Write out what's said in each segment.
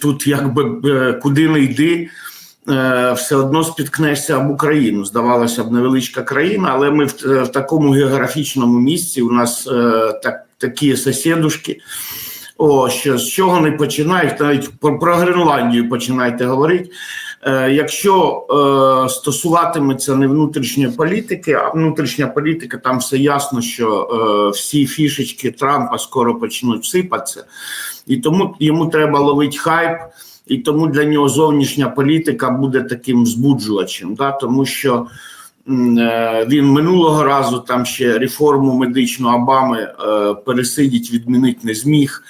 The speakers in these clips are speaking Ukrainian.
тут, якби е, куди не йди, е, все одно спіткнешся об Україну. Здавалося б, невеличка країна, але ми в, е, в такому географічному місці. У нас так, такі сусідушки. О, що з чого не починають, навіть про, про Гренландію починайте говорити. Е, якщо е, стосуватиметься не внутрішньої політики, а внутрішня політика, там все ясно, що е, всі фішечки Трампа скоро почнуть сипатися, і тому йому треба ловити хайп, і тому для нього зовнішня політика буде таким збуджувачем, да? тому що. Він минулого разу там ще реформу медичну Обами пересидіть, відмінити не зміг.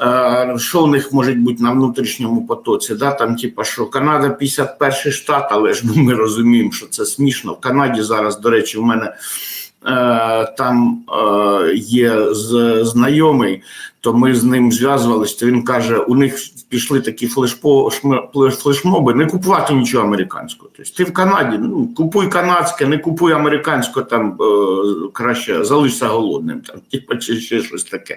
Е, Що в них може бути на внутрішньому потоці? Да? Там, типа, що Канада 51 й штат, але ж ну, ми розуміємо, що це смішно. В Канаді зараз, до речі, в мене е, там е, є знайомий, то ми з ним зв'язувалися. То він каже: у них пішли такі флешпо, флешмоби, не купувати нічого американського. Тобто ти в Канаді, ну купуй канадське, не купуй американське, там е, краще залишся голодним, там, типа, чи ще щось таке.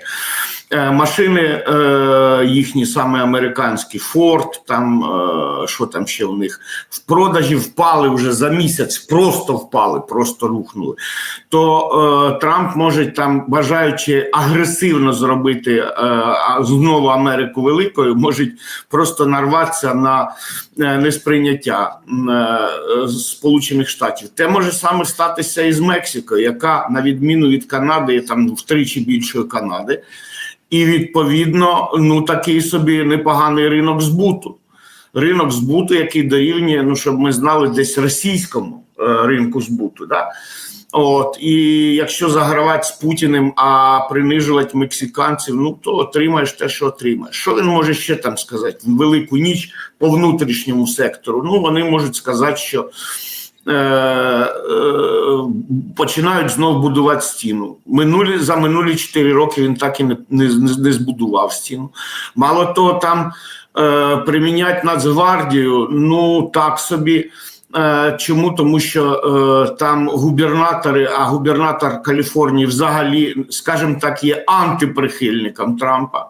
Е, машини е, їхні саме американські, Форд, там е, що там ще у них в продажі впали вже за місяць, просто впали, просто рухнули. То е, Трамп може там, бажаючи агресивно зробити е, а знову Америку великою, може просто нарватися на е, несприйняття е, Сполучених Штатів. Те може саме статися і з Мексикою, яка на відміну від Канади там втричі більшої Канади. І відповідно, ну такий собі непоганий ринок збуту. Ринок збуту, який дорівнює, ну щоб ми знали, десь російському е, ринку збуту. Да? От і якщо загравати з Путіним, а принижувати мексиканців, ну то отримаєш те, що отримаєш. Що він може ще там сказати? Велику ніч по внутрішньому сектору. Ну вони можуть сказати, що е, е, починають знов будувати стіну. Минулі за минулі 4 роки він так і не, не, не збудував стіну. Мало того, там е, примінять Нацгвардію, ну так собі. Е, Чому? Тому що е, там губернатори, а губернатор Каліфорнії взагалі, скажімо так, є антиприхильником Трампа.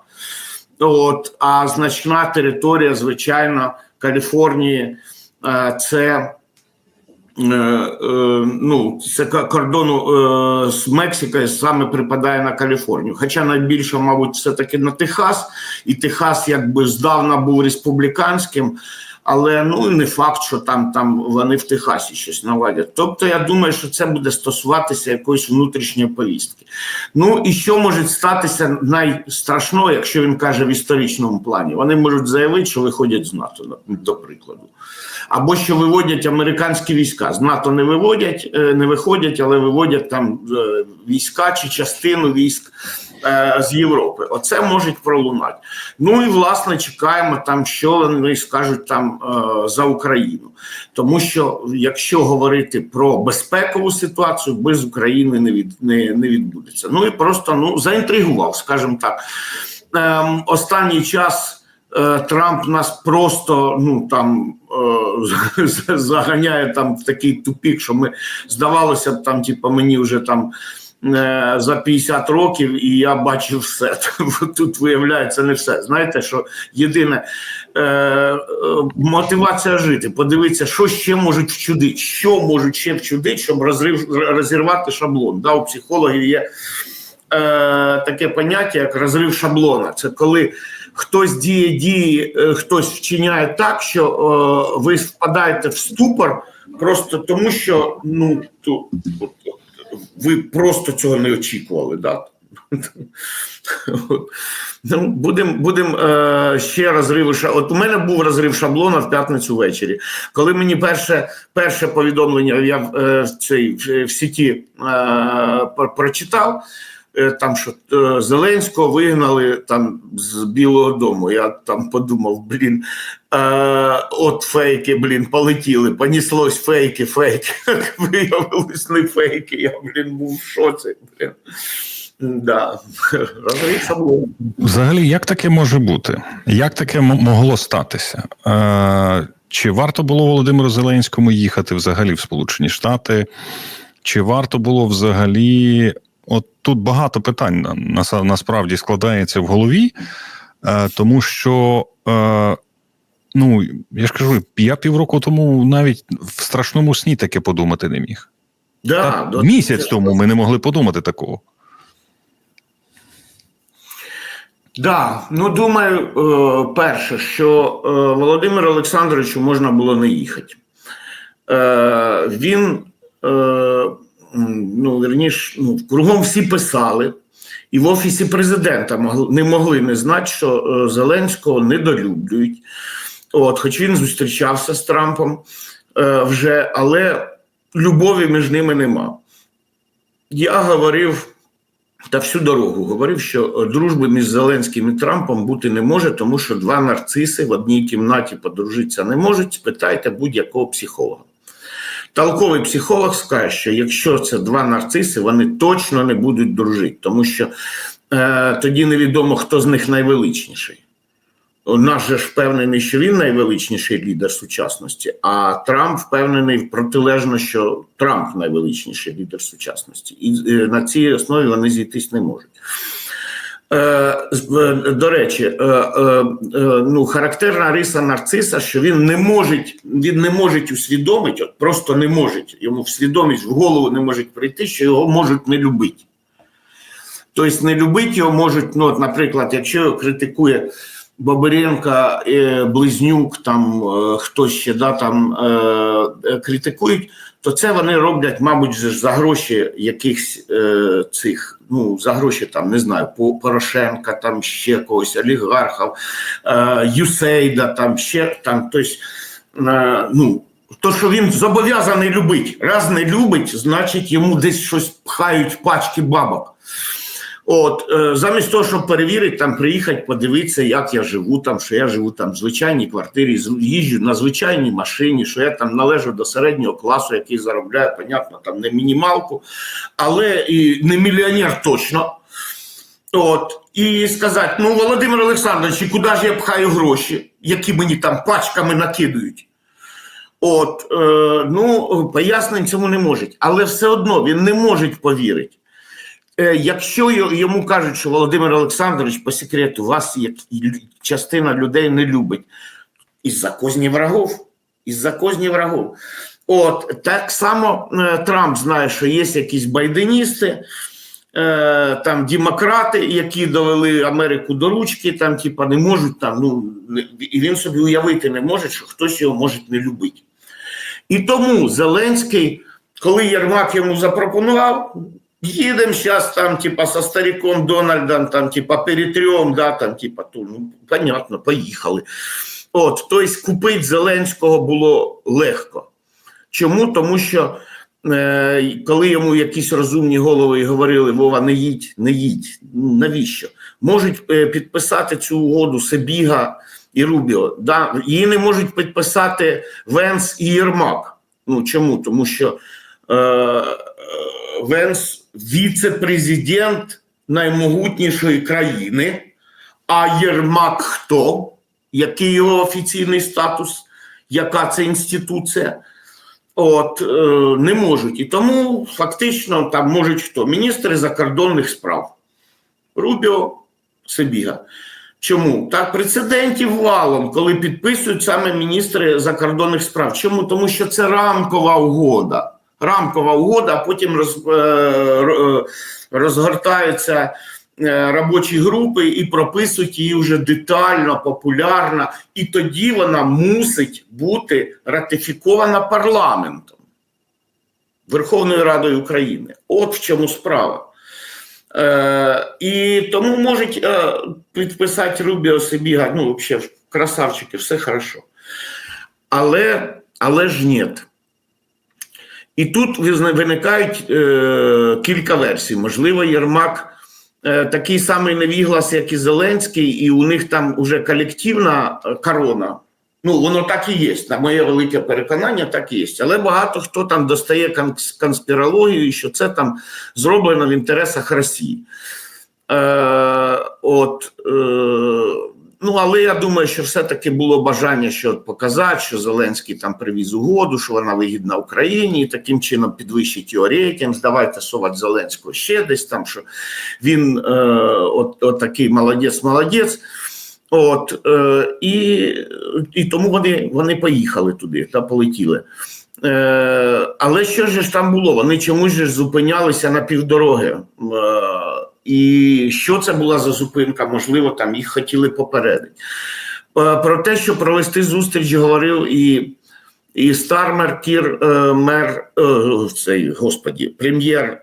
От, а значна територія, звичайно, Каліфорнії е, це. Ну, це кордону з Мексикою саме припадає на Каліфорнію. Хоча найбільше, мабуть, все-таки на Техас, і Техас якби здавна був республіканським, але ну не факт, що там, там вони в Техасі щось наладять. Тобто, я думаю, що це буде стосуватися якоїсь внутрішньої повістки. Ну і що може статися найстрашного, якщо він каже в історичному плані? Вони можуть заявити, що виходять з НАТО, до прикладу. Або що виводять американські війська. З НАТО не виводять, е, не виходять, але виводять там е, війська чи частину військ е, з Європи. Оце можуть пролунати. Ну і власне чекаємо там, що вони скажуть там е, за Україну. Тому що якщо говорити про безпекову ситуацію, без України не від не, не відбудеться. Ну і просто ну заінтригував, скажімо так. Ем, останній час. е, Трамп нас просто ну там е, заганяє там в такий тупік, що ми здавалося б, там, типу, мені вже там за 50 років, і я бачив все. Тут виявляється не все. Знаєте, що єдине е, е, мотивація жити. Подивитися, що ще можуть вчудити, що можуть ще вчудити, щоб розрив розірвати шаблон. Да, у психологів є е, таке поняття, як розрив шаблона. Це коли хтось діє дії, е, хтось вчиняє так, що е, ви впадаєте в ступор, просто тому що ну то, ви просто цього не очікували. Да? Ну, Будемо будем, е, ще розрив. От у мене був розрив шаблона в п'ятницю ввечері. Коли мені перше перше повідомлення я в, е, цій в, сіті е, прочитав, там що е, Зеленського вигнали там з Білого Дому. Я там подумав, блін, е, от фейки, блін, полетіли, поніслось фейки, фейки. Виявились не фейки. Я, блін, був в шоці. Блін. Да. Взагалі, як таке може бути? Як таке могло статися? Е, чи варто було Володимиру Зеленському їхати взагалі в Сполучені Штати? Чи варто було взагалі? От тут багато питань на, на, насправді складається в голові. Е, тому що, е, ну, я ж кажу, я півроку тому навіть в страшному сні таке подумати не міг. Да, Та до- місяць тому ми не могли подумати такого. Да, ну думаю, е, перше, що е, Володимиру Олександровичу можна було не їхати. Е, він, ну, верніш, ну, кругом всі писали, і в Офісі президента могли, не могли не знати, що е, Зеленського недолюблюють. От, хоч він зустрічався з Трампом е, вже, але любові між ними нема. Я говорив та всю дорогу говорив, що е, дружби між Зеленським і Трампом бути не може, тому що два нарциси в одній кімнаті подружитися не можуть. Спитайте будь-якого психолога. Толковий психолог скаже, що якщо це два нарциси, вони точно не будуть дружити, тому що е, тоді невідомо, хто з них найвеличніший. Наш же ж впевнений, що він найвеличніший лідер сучасності, а Трамп впевнений протилежно, що Трамп найвеличніший лідер сучасності. І е, на цій основі вони зійтись не можуть. Е, е, До речі, е, ну, характерна риса нарциса, що він не може, він не може усвідомити, от просто не може, йому в свідомість в голову не може прийти, що його можуть не любити. Тобто не любити його можуть, ну, от, наприклад, якщо критикує Бабиренка, е, Близнюк, там е, хтось ще да, там, е, критикують, то це вони роблять, мабуть, за гроші якихось цих, ну, за гроші там, не знаю, Порошенка, там ще когось, олігархів, Юсейда, там ще там, е, ну, то, що він зобов'язаний любити. Раз не любить, значить йому десь щось пхають пачки бабок. От, е, замість того, щоб перевірити, там приїхати, подивитися, як я живу там, що я живу там в звичайній квартирі, їжджу на звичайній машині, що я там належу до середнього класу, який заробляє, понятно, там не мінімалку, але і не мільйонер точно. От, і сказати: ну, Володимир Олександрович, куди ж я пхаю гроші, які мені там пачками накидують? От, е, ну, пояснень цьому не можуть, але все одно він не може повірити. Е, Якщо йому кажуть, що Володимир Олександрович по секрету вас як частина людей не любить, із-за козні врагов. Із-за козні врагов. От так само е, Трамп знає, що є якісь байденісти, е, там демократи, які довели Америку до ручки, там, типа, не можуть там, ну і він собі уявити не може, що хтось його може не любити. І тому Зеленський, коли Єрмак йому запропонував, їдемо зараз там, типа, со стариком Дональдом, там, типа, перетрем, да, там, типа, то, ну, понятно, поїхали. От, тобто купити Зеленського було легко. Чому? Тому що е, коли йому якісь розумні голови говорили, Вова, не їдь, не їдь. Навіщо? Можуть е, підписати цю угоду Себіга і Рубіо. Да? Її не можуть підписати Венс і Єрмак. Ну чому? Тому що е, Венс віце-президент наймогутнішої країни, а Єрмак хто? Який його офіційний статус? Яка це інституція? От е, не можуть. І тому фактично там можуть хто? Міністри закордонних справ. Рубіо Себіга. Чому? Так, прецедентів валом, коли підписують саме міністри закордонних справ. Чому? Тому що це рамкова угода. Рамкова угода, а потім роз, е, е, розгортаються е, робочі групи і прописують її вже детально, популярно, і тоді вона мусить бути ратифікована парламентом Верховною Радою України. От в чому справа. Е, і тому можуть е, підписати Рубіо Себіга, ну, взагалі, красавчики, все хорошо. Але, але ж ні. І тут виникають е, кілька версій. Можливо, Єрмак е, такий самий невіглас, як і Зеленський, і у них там уже колективна е, корона. Ну, воно так і є. На моє велике переконання, так і є. Але багато хто там достає кон- конспірологію, що це там зроблено в інтересах Росії. Е, от, е, ну, але я думаю, що все-таки було бажання що показати, що Зеленський там привіз угоду, що вона вигідна Україні, і таким чином підвищить його рейтинг. Давайте совати Зеленського ще десь там, що він е, от, от такий молодець, молодець. От, е, і, і тому вони, вони поїхали туди та полетіли. Е, але що ж там було? Вони чомусь же зупинялися на півдороги. Е, і що це була за зупинка? Можливо, там їх хотіли попередити. Е, про те, що провести зустріч, говорив і, і Стармер Кір, е, мер е, цей, господі, прем'єр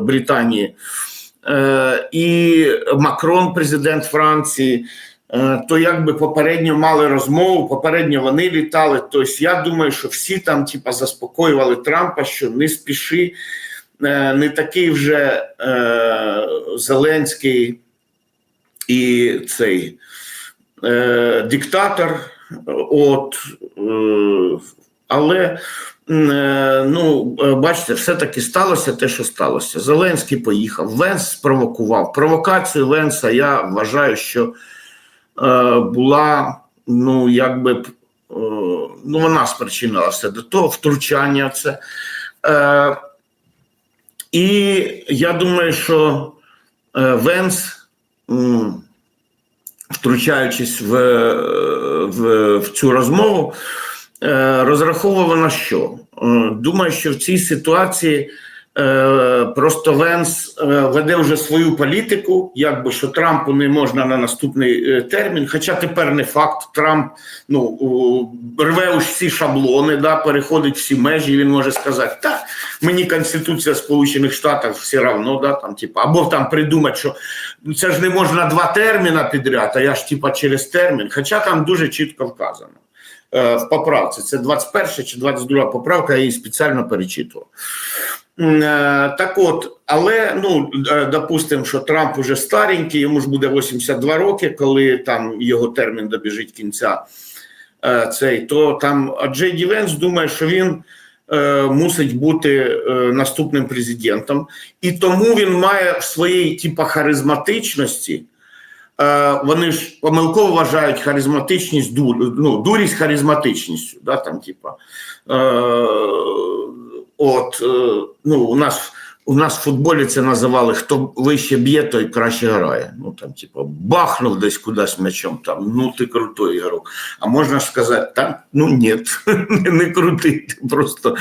Британії, і Макрон, президент Франції. То якби попередньо мали розмову, попередньо вони літали. Тобто, я думаю, що всі там, типа, заспокоювали Трампа, що не спіши, не такий вже е, Зеленський і цей е, диктатор. От, е, але е, ну, е, бачите, все-таки сталося те, що сталося. Зеленський поїхав, Венс спровокував. Провокацію Венса я вважаю, що е, була, ну, якби, е, ну, вона спричинила все до того, втручання це. Е, і я думаю, що е, Венс, втручаючись в, в, в цю розмову, е, розраховував на що? Е, Думаю, що в цій ситуації просто Венс е, веде вже свою політику, якби що Трампу не можна на наступний е, термін. Хоча тепер не факт, Трамп ну, рве усі шаблони, да, переходить всі межі. Він може сказати, так, мені Конституція Сполучених Штатів все равно, да, там, типу, або там придумати, що це ж не можна два терміна підряд, а я ж типа через термін. Хоча там дуже чітко вказано е, в поправці. Це 21 чи 22 поправка, я її спеціально перечитував. Е, Так от, але ну е, допустимо, що Трамп уже старенький, йому ж буде 82 роки, коли там його термін добіжить кінця. е, Цей то там Джей Ді думає, що він е, мусить бути е, наступним президентом, і тому він має в своїй типа харизматичності. Е, вони ж помилково вважають харизматичність дур, ну, дурість харизматичністю. Да, там, типа, е, от, е, ну, у нас у нас в футболі це називали хто вище б'є, той краще грає. Ну там, типу, бахнув десь кудись м'ячом, там, ну ти крутий ігрок. А можна ж сказати, так, ну ні, не крутий, ти просто,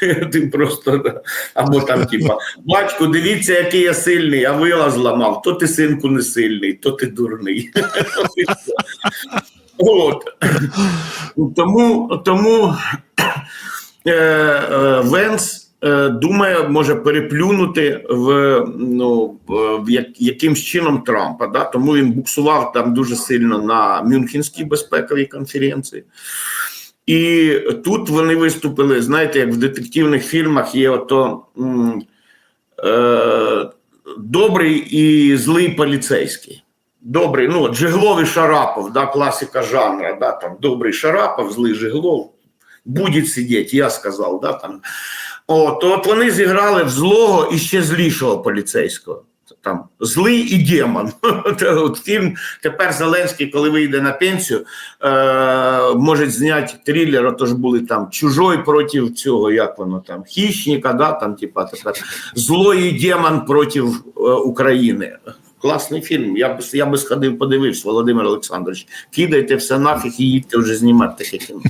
ти просто або там, типа, батько, дивіться, який я сильний, а вила зламав, то ти синку не сильний, то ти дурний. От. Тому, тому е, е, Венс думає, може переплюнути в, ну, в як, якимсь чином Трампа. Да? Тому він буксував там дуже сильно на Мюнхенській безпековій конференції. І тут вони виступили, знаєте, як в детективних фільмах є ото е, добрий і злий поліцейський. Добрий, ну, Джиглов і Шарапов, да, класика жанра, да, там, добрий Шарапов, злий Жиглов, буде сидіти, я сказав, да, там. От, от вони зіграли в злого і ще злішого поліцейського. Там злий і демон. От фільм тепер Зеленський, коли вийде на пенсію, е, може зняти трилер. Отож були там чужой проти цього, як воно там, хищника, да, там, типа тепер і демон проти е, України. Класний фільм. Я б я би сходив, подивився, Володимир Олександрович. Кидайте все нафіг і їдьте вже знімати таке кіно.